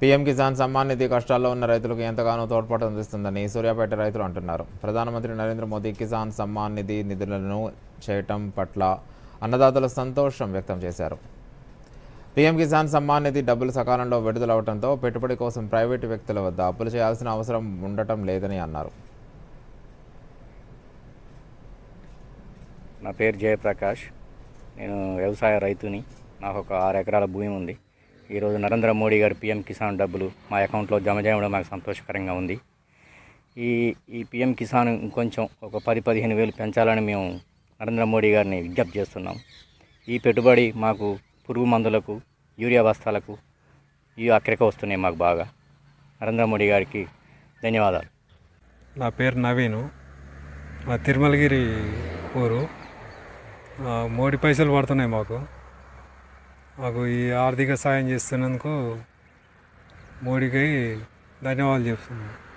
PM Kisan Samman Nidhi కష్టాల్లో ఉన్న రైతులకు ఎంతగానో తోడ్పాటు అందిస్తుందని సూర్యాపేట రైతులు అంటున్నారు. ప్రధానమంత్రి నరేంద్ర మోదీ కిసాన్ సమ్మాన్ నిధి నిధులను చేయటం పట్ల అన్నదాతలు సంతోషం వ్యక్తం చేశారు. పీఎం కిసాన్ సమ్మాన్ నిధి డబ్బులు సకాలంలో విడుదలవడంతో పెట్టుబడి కోసం ప్రైవేటు వ్యక్తుల వద్ద అప్పులు చేయాల్సిన అవసరం ఉండటం లేదని అన్నారు. నా పేరు జయప్రకాష్. నేను వ్యవసాయ రైతుని. నాకు ఒక ఆరు ఎకరాల భూమి ఉంది. ఈరోజు నరేంద్ర మోడీ గారు పిఎం కిసాన్ డబ్బులు మా అకౌంట్లో జమ చేయడం మాకు సంతోషకరంగా ఉంది. ఈ ఈ పిఎం కిసాన్ ఇంకొంచెం ఒక పది పదిహేను వేలు పెంచాలని మేము నరేంద్ర మోడీ గారిని విజ్ఞప్తి చేస్తున్నాం. ఈ పెట్టుబడి మాకు పురుగు మందులకు యూరియా బస్తాలకు ఈ అక్కడికి వస్తున్నాయి మాకు బాగా. నరేంద్ర మోడీ గారికి ధన్యవాదాలు. నా పేరు నవీను. మా తిరుమలగిరి ఊరు. మోడీ పైసలు పడుతున్నాయి మాకు. మాకు ఈ ఆర్థిక సాయం చేస్తున్నందుకు మోడీకి ధన్యవాదాలు చెప్తున్నాను.